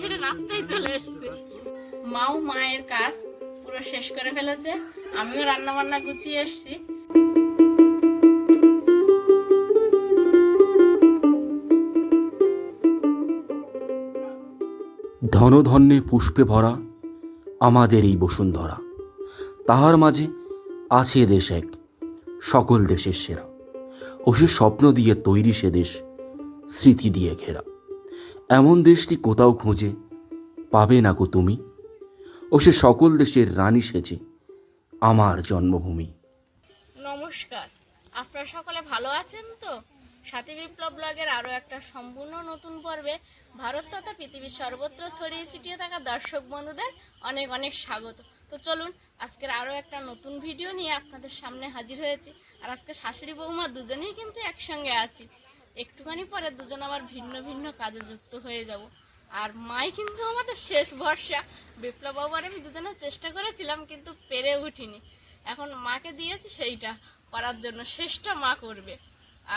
ছেড়ে রাস্তায় চলে এসেছে মাও মায়ের কাজ পুরো শেষ করে ফেলেছে। আমিও রান্না বান্না গুছিয়ে এসেছি ধনধন্যে পুষ্পে ভরা আমাদের এই বসুন্ধরা। তাহার মাঝে আছে দেশ এক, সকল দেশের সেরা। ও সে স্বপ্ন দিয়ে তৈরি সে দেশ, স্মৃতি দিয়ে ঘেরা। এমন দেশটি কোথাও খুঁজে পাবে না গো তুমি? ও সে সকল দেশের রানী সেজে আমার জন্মভূমি। নমস্কার। আপনারা সকলে ভালো আছেন তো? সাথী বিপ্লব ব্লগের আরও একটা সম্পূর্ণ নতুন পর্বে ভারত তথা পৃথিবীর সর্বত্র ছড়িয়ে ছিটিয়ে থাকা দর্শক বন্ধুদের অনেক অনেক স্বাগত। তো চলুন, আজকের আরও একটা নতুন ভিডিও নিয়ে আপনাদের সামনে হাজির হয়েছি। আর আজকে শাশুড়ি বৌমা দুজনেই কিন্তু একসঙ্গে আছি। একটুখানি পরে দুজন আবার ভিন্ন ভিন্ন কাজে যুক্ত হয়ে যাব। আর মাই কিন্তু আমাদের শেষ ভরসা। বিপ্লব বাবু আর আমি দুজনে চেষ্টা করেছিলাম, কিন্তু পেরে উঠিনি। এখন মাকে দিয়েছি সেইটা, করার জন্য শেষটা মা করবে।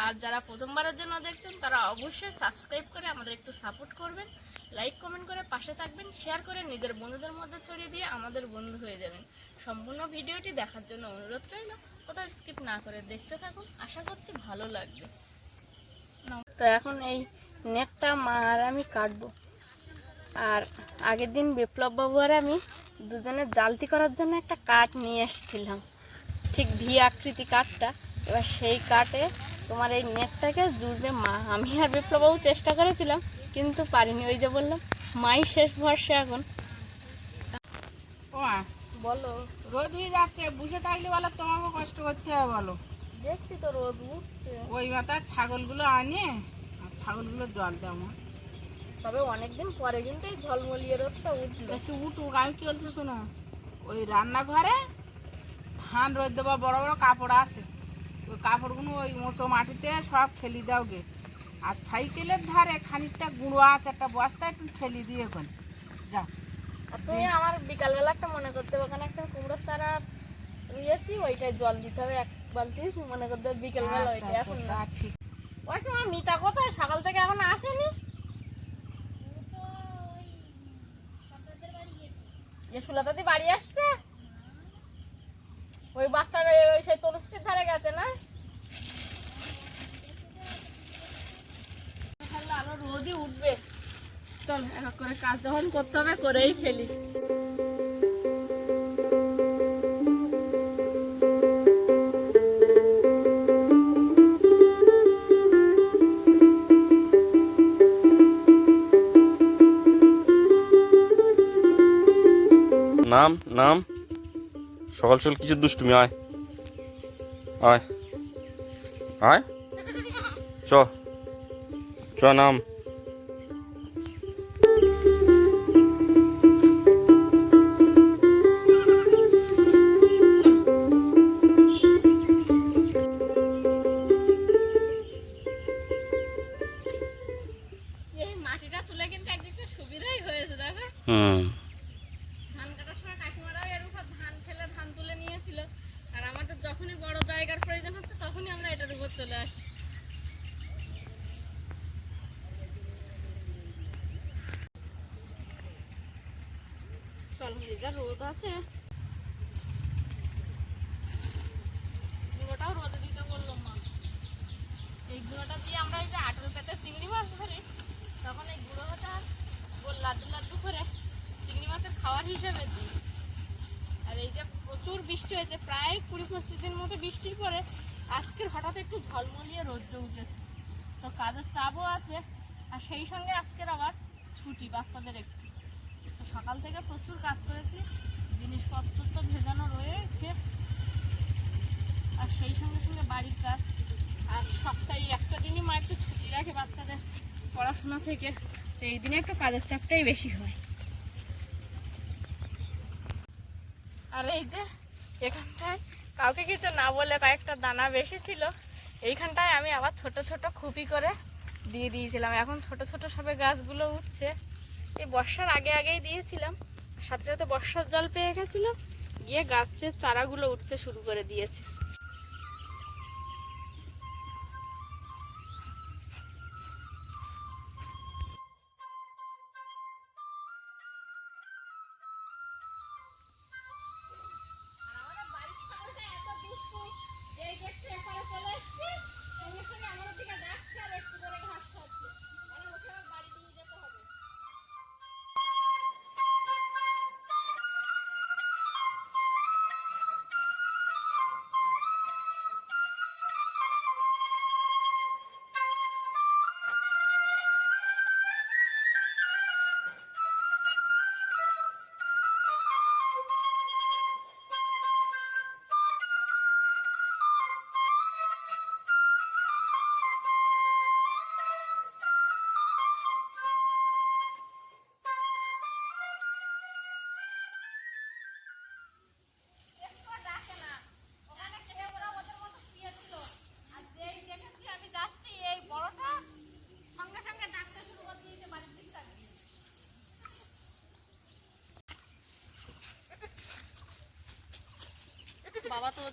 আর যারা প্রথমবারের জন্য দেখছেন, তারা অবশ্যই সাবস্ক্রাইব করে আমাদের একটু সাপোর্ট করবেন। লাইক কমেন্ট করে পাশে থাকবেন শেয়ার করে নিজের বন্ধুদের মধ্যে ছড়িয়ে দিয়ে আমাদের বন্ধু হয়ে যাবেন। সম্পূর্ণ ভিডিওটি দেখার জন্য অনুরোধ রইল, কোথাও স্কিপ না করে দেখতে থাকুন। আশা করছি ভালো লাগবে। তো এখন এই নেটটা মা আর আমি কাটবো। আর আগের দিন বিপ্লব বাবু আর আমি দুজনে জালতি করার জন্য একটা কাঠ নিয়ে এসেছিলাম। ঠিক ভি আকৃতি কাঠটা। এবার সেই কাঠে তোমার এই নেটটাকে জুড়বে মা। আমি আর বিপ্লববাবু চেষ্টা করেছিলাম, কিন্তু পারিনি। ওই যে বললাম, মাই শেষ ভরসা এখন। ও বলো। রোদ হয়ে যাচ্ছে বসে থাকলে বলো, তোমাকে কষ্ট করতে হবে বলো। দেখছি তো রোদ উঠছে। ওই মাথা ছাগলগুলো আনে আর ছাগলগুলো জল দাও মা। তবে অনেকদিন পরে কিন্তু এই ঝলমলিয়ে রোদটা উঠল। বেশি উঠুক আমি কি বলছি শোনো ওই রান্নাঘরে ধান রোদ দেওয়া বড় বড় কাপড় আছে। ওই কাপড়গুলো ওই মোচো মাটিতে সব খেলি দাও গে। আর সাইকেলের ধারে খানিকটা গুঁড়ো আছে একটা বস্তা একটু ঠেলি দিয়ে যাও আর তুমি আমার বিকালবেলা একটা মনে করতে হবে ওখানে একটা কুমড়োর চারা রুইয়েছি ওইটাই জল দিতে হবে এক বালতি মনে করতে হবে বিকেলবেলা আচ্ছা, ওইটা এখন ঠিক। ওই তোমার মিতা কোথায়? সকাল থেকে এখন আসেনি? যে সুলতাদি বাড়ি আসছে? ওই বাচ্চাটা ওই সেই তনুশ্রীর ধারে গেছে না? আরও রোদই উঠবে। চল এক করে কাজ যখন করতে হবে করেই ফেলি। নাম নাম। সকাল সকাল কিছু দুষ্টুমি আয়। আয়। আয়। চ। চ নাম। গুঁড়োটাও রোদে দিয়ে আমরা এই যে আটল চিংড়ি মাছ ধরি, তখন এই গুঁড়োটা লাড্ডু লাড্ডু করে চিংড়ি মাছের খাওয়ার হিসেবে আর এই যে প্রচুর বৃষ্টি হয়েছে, প্রায় কুড়ি পঁচিশ দিন মতো বৃষ্টির পরে আজকের হঠাৎ একটু ঝলমলিয়ে রৌদ্র উঠেছে। তো কাজের চাপও আছে, আর সেই সঙ্গে আজকের আবার ছুটি বাচ্চাদের একটু। সকাল থেকে প্রচুর কাজ করেছি জিনিসপত্র তো ভেজানো রয়েছে। আর সেই সঙ্গে সঙ্গে বাড়ির কাজ। আর সপ্তাহে একটা দিনই মা একটু ছুটি রাখে বাচ্চাদের পড়াশোনা থেকে। তো এই দিনে একটু কাজের চাপটাই বেশি হয়। আর এই যে এখানটায় কাউকে কিছু না বলে কয়েকটা দানা বেশি ছিল এইখানটায় আমি আবার ছোট ছোট খুপি করে দিয়ে দিয়েছিলাম। এখন ছোট ছোট সবে গাছগুলো উঠছে। এই বর্ষার আগে আগেই দিয়েছিলাম। সাথে সাথে বর্ষার জল পেয়ে গেছিল গিয়ে গাছের চারাগুলো উঠতে শুরু করে দিয়েছে।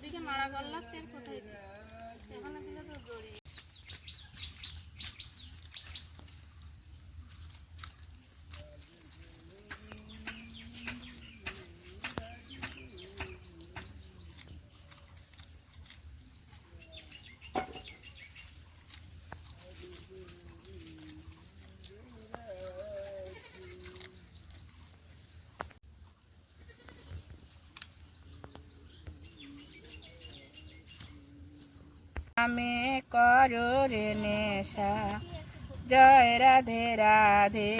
ওদিকে মারা গল্লাচ্ছে এর কোথায় কি? এখানে দিলে তো জড়িয়ে আমি করো রে নেশা। জয় রাধে রাধে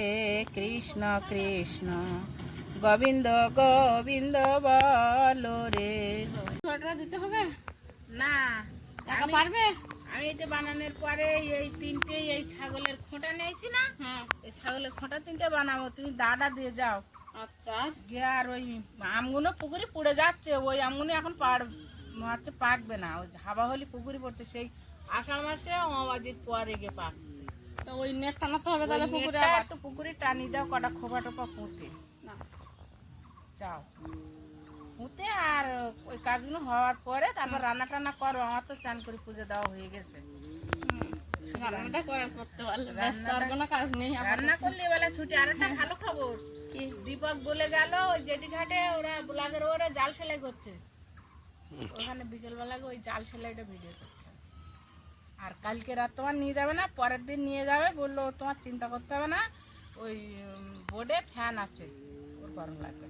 কৃষ্ণ কৃষ্ণ। গোবিন্দ গোবিন্দ বলো রে। ছোটরা দিতে হবে? না আমি- পারবে? আমি এটা বানানোর পরে এই তিনটে এই ছাগলের খোঁটা নিয়েছি না? হ্যাঁ। এই ছাগলের খোঁটা তিনটে বানাবো তুমি দাদা দিয়ে যাও। আচ্ছা। গিয়ে আর ওই আমগুলো পুকুরে পুড়ে যাচ্ছে ওই আমগুলো এখন পার হচ্ছে পাকবে না। ওই হাওয়া হলে পুকুরে পড়তে সেই আষাঢ় মাসে অমাবাজির পরে গিয়ে পাক তো ওই নেট টানাতে হবে তাহলে পুকুরে একটু পুকুরে টানি দাও কটা খোপা টোপা পুঁতে। যাও। পুঁতে আর ওই কাজগুলো হওয়ার পরে তারপর রান্না টান্না করো আমার তো চান করে পুজো দেওয়া হয়ে গেছে। হুম, রান্নাটা করতে পারলে ব্যাস আর কোনো কাজ নেই রান্না করলে এবেলা ছুটি আর একটা ভালো খবর। দীপক বলে গেল ওই জেটি ঘাটে ওরা ব্লগের ওরা জাল সেলাই করছে। ওখানে বিকেলবেলা ওই জাল সেলাইটা ভিডিও করতে হবে। আর কালকে রাত তোমার নিয়ে যাবে না পরের দিন নিয়ে যাবে বলল তোমার চিন্তা করতে হবে না ওই বোর্ডে ফ্যান আছে ওর গরম লাগবে।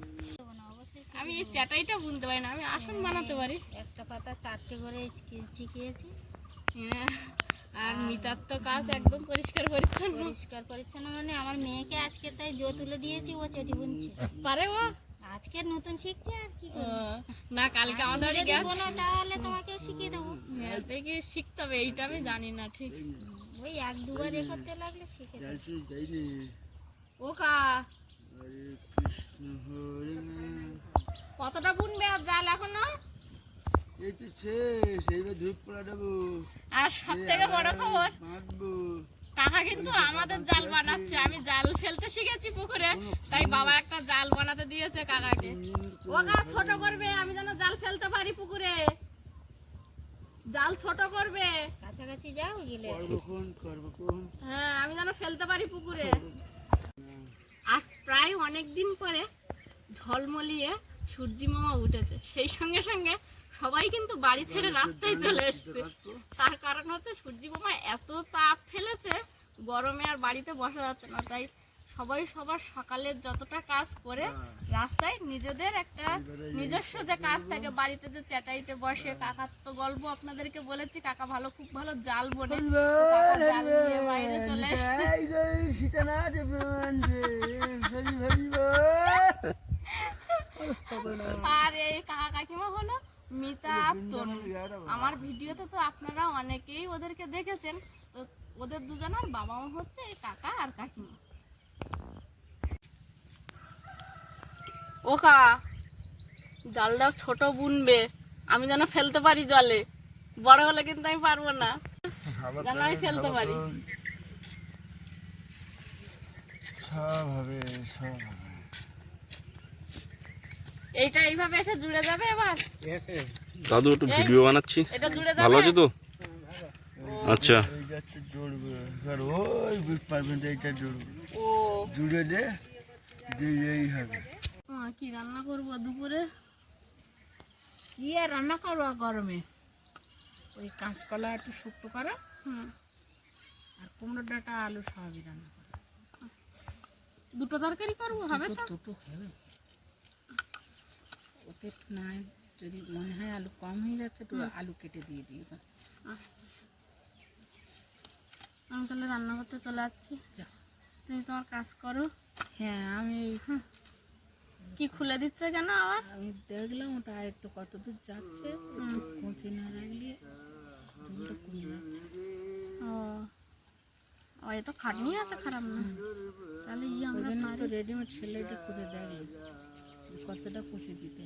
আমি এই চাটাইটা বুনতে পারি না আমি আসন বানাতে পারি। একটা পাতা চারটে করে চিকিয়েছি। হ্যাঁ, আর মিতার তো কাজ একদম পরিষ্কার পরিচ্ছন্ন। পরিষ্কার পরিচ্ছন্ন মানে আমার মেয়েকে আজকে তাই জো তুলে দিয়েছি ও চেটি বুনছে। পারে ও? আজকে নতুন শিখছে আর কি না কালকে আমাদের গেছে। কোনো তাহলে তোমাকে শিখিয়ে দেবো। হ্যাঁ, দেখি শিখতে হবে এইটা আমি জানি না ঠিক। ওই এক দুবার এ করতে লাগলে শিখে যাবে। ও কা। কতটা বুনবে আর জাল এখনও? এই তো শেষ এইবার ধূপ পড়া দেবো। আর সব থেকে বড় খবর? কাকা কিন্তু আমাদের জাল বানাচ্ছে। আমি জাল ফেলতে শিখেছি পুকুরে তাই বাবা একটা জাল বানাতে দিয়েছে কাকাকে। ও কা ছোট করবে আমি যেন জাল ফেলতে পারি পুকুরে। জাল ছোট করবে। কাছাকাছি যাও গেলে হ্যাঁ আমি যেন ফেলতে পারি পুকুরে। আজ প্রায় অনেক দিন পরে ঝলমলিয়ে সূর্যি মামা উঠেছে। সেই সঙ্গে সঙ্গে সবাই কিন্তু বাড়ি ছেড়ে রাস্তায় চলে এসেছে। তার কারণ হচ্ছে সূর্যি মামা এত তাপ ফেলেছে গরমে আর বাড়িতে বসা যাচ্ছে না। তাই সবাই সবার সকালের যতটা কাজ করে রাস্তায় নিজেদের একটা নিজস্ব যে কাজ থাকে বাড়িতে যে চ্যাটাইতে বসে কাকার তো গল্প আপনাদেরকে বলেছি কাকা ভালো খুব ভালো জাল বোনে। জাল নিয়ে বাইরে চলে এসছে। আর এই কাকা কাকিমা হলো মিতা তনু। আমার ভিডিওতে তো আপনারা অনেকেই ওদেরকে দেখেছেন। তো ওদের দুজনের বাবা মা হচ্ছে এই কাকা আর কাকিমা। ও কা জালটা ছোট বুনবে। আমি যেন ফেলতে পারি জলে। বড় হলে কিন্তু আমি পারব না। যেন আমি ফেলতে পারি। সব হবে সব এইটা এইভাবে এসে জুড়ে যাবে এবার? দাদু একটু ভিডিও বানাচ্ছি। এটা জুড়ে ভালো যাবে? আছে তো? আচ্ছা। ও। জুড়ে দে এই হবে কি রান্না করব দুপুরে? কি আর রান্না করো গরমে? ওই কাঁচকলা একটু শুক্তো করো। হুম। আর কুমড়োর ডাটা আলু সবই রান্না করো দুটো তরকারি করব হবে তো? দুটো হবে। ওতে না যদি মনে হয় আলু কম হয়ে যাচ্ছে একটু আলু কেটে দিয়ে দিও আচ্ছা। আমি তাহলে রান্না করতে চলে যাচ্ছি। তুমি তোমার কাজ করো। হ্যাঁ আমি কি খুলে দিচ্ছে কেন আবার? আমি দেখলাম ওটা আর একটু কত দূর যাচ্ছে পৌঁছে না রাখলে দুধটা কমে যাচ্ছে ও। এ তো খাটনি আছে খারাপ না। তাহলে ইয়ে আমরা রেডিমেড সেলাইটা করে দেখলাম। যে কতটা পচে দিতে?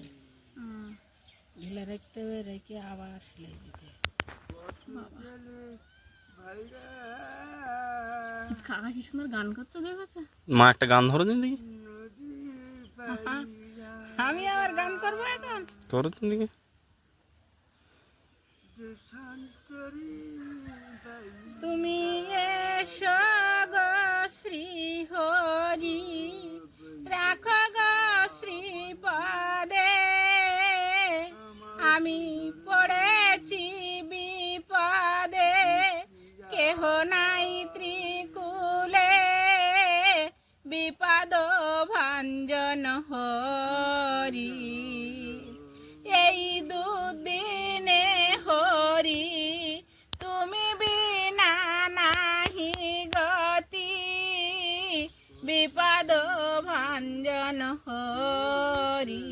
ঢিলা রাখতে হবে রেখে আবার সেলাই দিতে। কাকা কি সুন্দর গান করছে দেখেছে? মা একটা গান ধরো দিন দেখি আমি আবার গান করব এখন? করো দিন দেখি তুমি এসো গো শ্রী হরি, এই দুদিনে হরি, তুমি বিনা নাহি গতি, বিপদ ভঞ্জন হরি।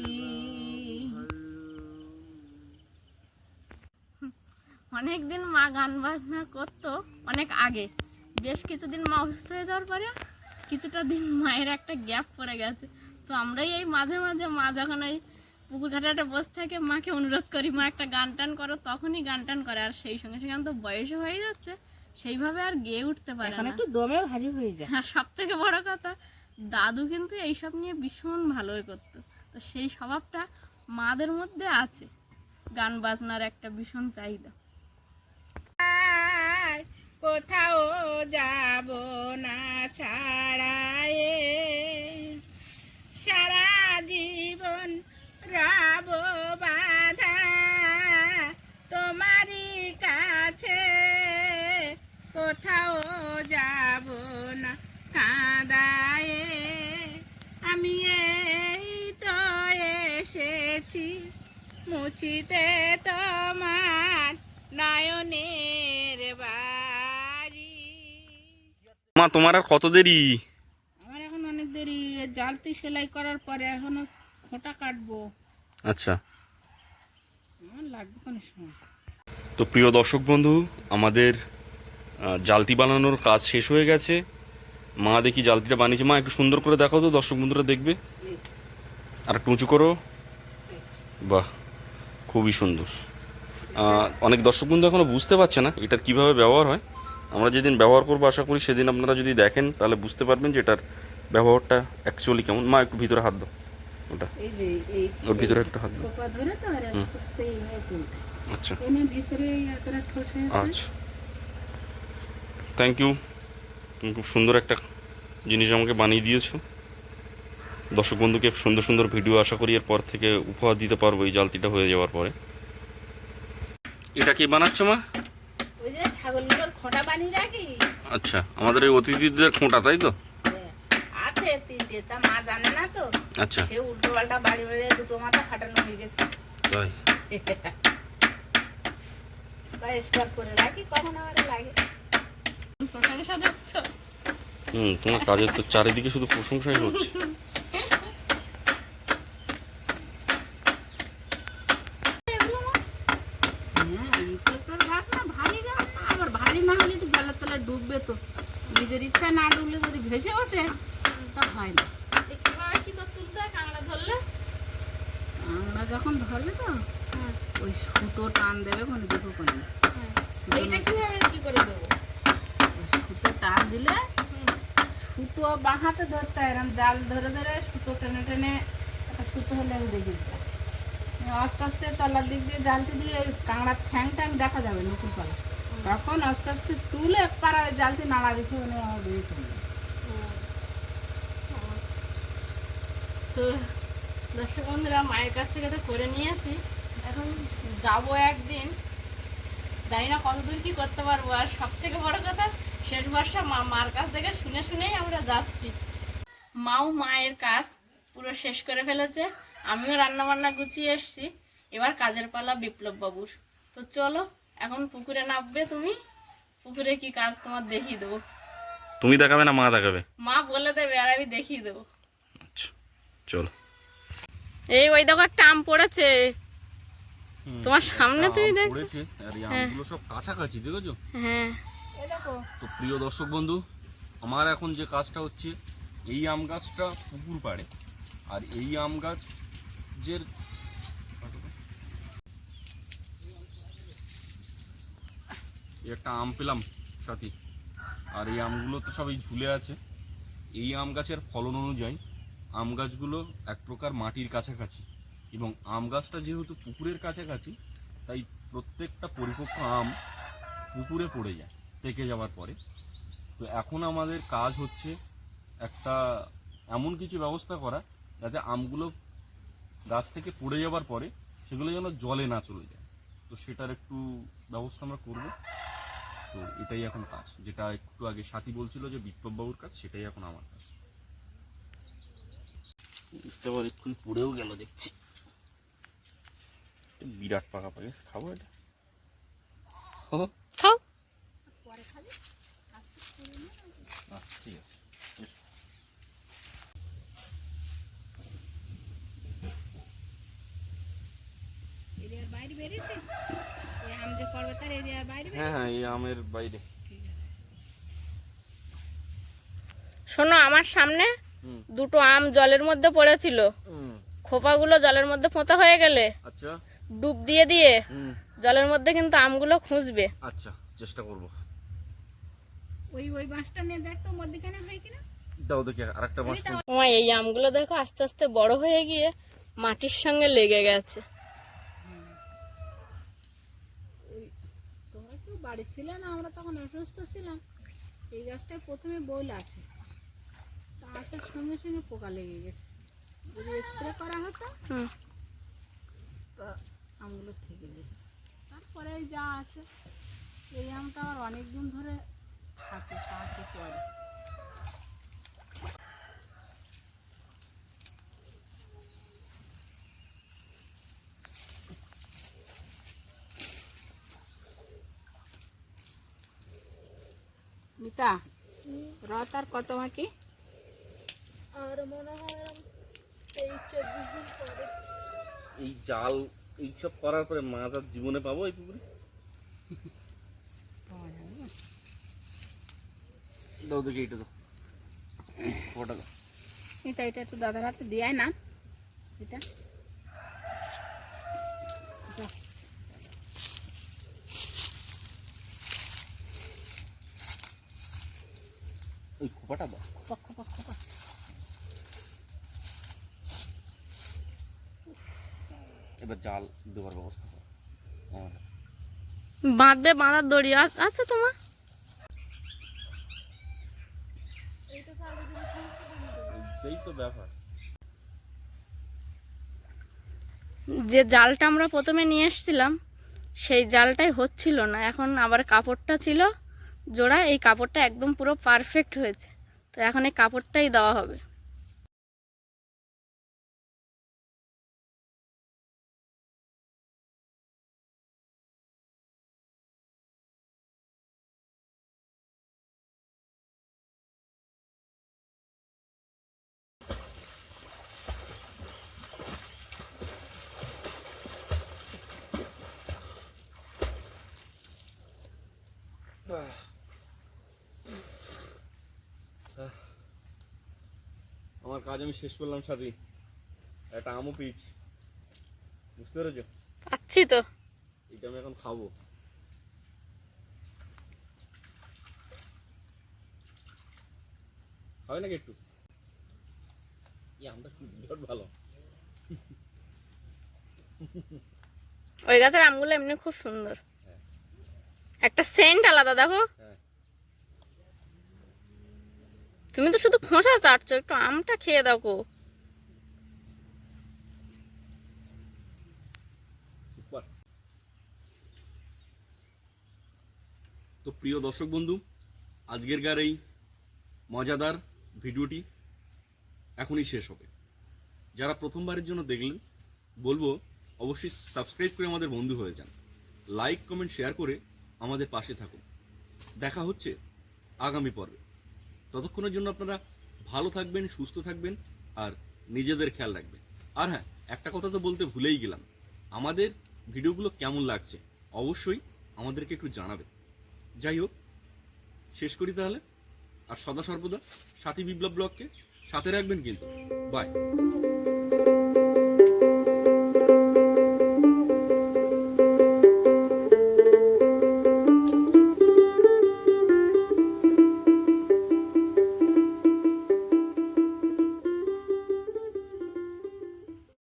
অনেক দিন মা গান বাজনা করতো, অনেক আগে। বেশ কিছুদিন মা অসুস্থ হয়ে যাওয়ার পরে কিছুটা দিন মায়ের একটা গ্যাপ পড়ে গেছে। তো আমরাই এই মাঝে মাঝে মা যখন ওই পুকুর ঘাটাটা বসে থাকে মাকে অনুরোধ করি মা একটা গান টান করো। তখনই গান টান করে। আর সেই সঙ্গে সঙ্গে তো বয়সও হয়ে যাচ্ছে সেইভাবে আর গেয়ে উঠতে পারে না। একটু দমে ভারী হয়ে যায়। হ্যাঁ সব থেকে বড় কথা দাদু কিন্তু এইসব নিয়ে ভীষণ ভালোই করতো। তো সেই স্বভাবটা মাদের মধ্যে আছে। গান বাজনার একটা ভীষণ চাহিদা। কোথাও যাব না ছাড়ায়ে। কোথাও যাব না। কাঁদায়ে আমি এই তো এসেছি। মুছিতে তোমার নয়নের বাড়ি। মা তোমার আর কত দেরি? আমার এখন অনেক দেরি। জালতি সেলাই করার পরে এখনও খোঁটা কাটবো। আচ্ছা। আমার লাগবে কোনো সময়। তো প্রিয় দর্শক বন্ধু আমাদের জালতি বানানোর কাজ শেষ হয়ে গেছে। মা দেখি জালতিটা বানিয়েছে। মা একটু সুন্দর করে দেখাও তো দর্শক বন্ধুরা দেখবে। আর একটু উঁচু করো। বাহ খুবই সুন্দর। অনেক দর্শক বন্ধু এখনও বুঝতে পারছে না এটার কীভাবে ব্যবহার হয়। আমরা যেদিন ব্যবহার করব আশা করি সেদিন আপনারা যদি দেখেন তাহলে বুঝতে পারবেন যে এটার ব্যবহারটা অ্যাকচুয়ালি কেমন। মা একটু ভিতরে হাত দাও। ওটা। ওর ভিতরে একটা হাত দাও। তুলতে আচ্ছা। আচ্ছা। থ্যাংক ইউ তুমি খুব সুন্দর একটা জিনিস আমাকে বানিয়ে দিয়েছ। দর্শক বন্ধুকে সুন্দর সুন্দর ভিডিও আশা করি এরপর থেকে উপহার দিতে পারব এই জালতিটা হয়ে যাওয়ার পরে। এটা কি বানাচ্ছো মা? ওই যে ছাগলগুলোর খোঁটা বানিয়ে আচ্ছা আমাদের এই অতিথিদের খোঁটা তাই তো? আচ্ছা। হয়ে গেছে। তাই। করে রাখি কখন আমার লাগে। প্রশংসা দিচ্ছ হুম তোমার কাজের তো চারিদিকে শুধু প্রশংসাই হচ্ছে। হ্যাঁ ইটের গাছ না ভারী গাছ না আবার ভারী না হলে একটু জলের তলায় ডুববে তো। নিজের ইচ্ছা না ডুবলে যদি ভেসে ওঠে তা হয় না। হয় আমরা যখন ধরবে তো ওই সুতো টান দেবে কোন দেখো কোন এইটা কীভাবে কি করে দেবো? দিলে সুতো বাঁ হাতে ধরতে হয় এরকম জাল ধরে ধরে সুতো টেনে টেনে একটা সুতো হলে দেখে দিতাম আস্তে আস্তে তলার দিক দিয়ে জালটি দিয়ে ওই কাঁকড়ার ঠ্যাং ট্যাং দেখা যাবে নতুন পালা তখন আস্তে আস্তে তুলে পাড়া ওই জালটি নাড়া দিতে মানে আমার বেরিয়ে তো দর্শক বন্ধুরা, মায়ের কাছ থেকে তো করে নিয়েছি। এখন যাব একদিন। জানি না কতদূর কি করতে পারব, আর সব থেকে বড় কথা শেষ বর্ষা মা মার কাছ থেকে শুনে শুনেই আমরা যাচ্ছি। মাও মায়ের কাজ পুরো শেষ করে ফেলেছে। আমিও রান্না বান্না গুছিয়ে এসেছি। এবার কাজের পালা বিপ্লব বাবুর তো চলো এখন পুকুরে নামবে তুমি। পুকুরে কি কাজ তোমার দেখিয়ে দেবো। তুমি দেখাবে না মা দেখাবে? মা বলে দেবে আর আমি দেখিয়ে দেবো। আচ্ছা চলো। এই ওই দেখো একটা আম পড়েছে। তোমার সামনে তুমি দেখ পড়েছে আর এই আমগুলো সব দেখেছ? হ্যাঁ। তো প্রিয় দর্শক বন্ধু, আমার এখন যে কাজটা হচ্ছে, এই আম গাছটা পুকুর পাড়ে। আর এই আম গাছ যে একটা আম পেলাম সাথী। আর এই আমগুলো তো সবই ঝুলে আছে। এই আম গাছের ফলন অনুযায়ী আম গাছগুলো এক প্রকার মাটির কাছাকাছি। এবং আম গাছটা যেহেতু পুকুরের কাছাকাছি, তাই প্রত্যেকটা পরিপক্ক আম পুকুরে পড়ে যায়। পেকে যাওয়ার পরে। তো এখন আমাদের কাজ হচ্ছে একটা এমন কিছু ব্যবস্থা করা যাতে আমগুলো গাছ থেকে পড়ে যাওয়ার পরে সেগুলো যেন জলে না চলে যায়। তো সেটার একটু ব্যবস্থা আমরা করব। তো এটাই এখন কাজ। যেটা একটু আগে সাথী বলছিল যে বিপ্লববাবুর কাজ, সেটাই এখন আমার কাজ। পারি একটু পড়েও গেল দেখছি। বিরাট পাকা পাকে খাব এটা ও খাও আচ্ছা ঠিক আছে এসো। এরিয়ার বাইরে বেরিয়েছে ওই আম যে করবে তার এরিয়ার বাইরে হ্যাঁ হ্যাঁ শোনো আমার সামনে দুটো আম জলের মধ্যে পড়েছিল। খোপাগুলো জলের মধ্যে পোঁতা হয়ে গেলে আচ্ছা। ডুব দিয়ে দিয়ে জলের মধ্যে কিন্তু আমগুলো খুঁজবে। আচ্ছা চেষ্টা করব। ওই ওই বাঁশটা নিয়ে দেখতো মধ্যখানে হয় কিনা। দাও দেখি মাছ এই আমগুলো দেখো আস্তে আস্তে বড় হয়ে গিয়ে মাটির সঙ্গে লেগে গেছে। তোমরা কেউ বাড়ি ছিলে না? আমরা তখন অসুস্থ ছিলাম। এই গাছটায় প্রথমে বইল আসে। তা আসার সঙ্গে সঙ্গে পোকা লেগে গেছে। যদি স্প্রে করা হতো তা আমগুলো থেকে যেত। তারপরে যা আছে। এই আমটা আবার অনেক দিন ধরে থাকে পাকে পড়ে মিতা রথ আর কত বাকি? আর মনে হয় তেইশ চব্বিশ দিন পরে। এই জাল এইসব করার পরে মাছ আর জীবনে পাবো এই পুকুরে পাওয়া যাবে না? দাও দেখি এইটা দাও। কটা দাও এটা এটা একটু দাদার হাতে দেয় না। এটা। এটা। ওই খোপাটা দাও। এবার জাল দেওয়ার ব্যবস্থা করো। বাঁধবে বাঁধার দড়ি আছে তোমার? এই তো ব্যাপার। যে জালটা আমরা প্রথমে নিয়ে এসেছিলাম, সেই জালটাই হচ্ছিল না। এখন আবার কাপড়টা ছিল জোড়া, এই কাপড়টা একদম পুরো পারফেক্ট হয়েছে। তো এখন এই কাপড়টাই দেওয়া হবে। আমার কাজ আমি শেষ করলাম সাথে। একটা আমও পিচ বুঝতে পেরেছ? পাচ্ছি তো। এটা আমি এখন খাব। খাবে নাকি একটু? আমটা বিরাট ভালো। ওই গাছের আমগুলো এমনি খুব সুন্দর। একটা সেন্ট আলাদা দেখো। হ্যাঁ। তুমি তো শুধু খোসা চাটছো একটু আমটা খেয়ে দেখো। তো প্রিয় দর্শক বন্ধু আজকের গার এই মজাদার ভিডিওটি এখনই শেষ হবে। যারা প্রথমবারের জন্য দেখলেন বলব অবশ্যই সাবস্ক্রাইব করে আমাদের বন্ধু হয়ে যান। লাইক কমেন্ট শেয়ার করে আমাদের পাশে থাকুন। দেখা হচ্ছে আগামী পর্বে। ততক্ষণের জন্য আপনারা ভালো থাকবেন, সুস্থ থাকবেন আর নিজেদের খেয়াল রাখবেন। আর হ্যাঁ একটা কথা তো বলতে ভুলেই গেলাম। আমাদের ভিডিওগুলো কেমন লাগছে অবশ্যই আমাদেরকে একটু জানাবেন। যাই হোক, শেষ করি তাহলে। আর সদা সর্বদা সাথী বিপ্লব ব্লগকে সাথে রাখবেন কিন্তু। বাই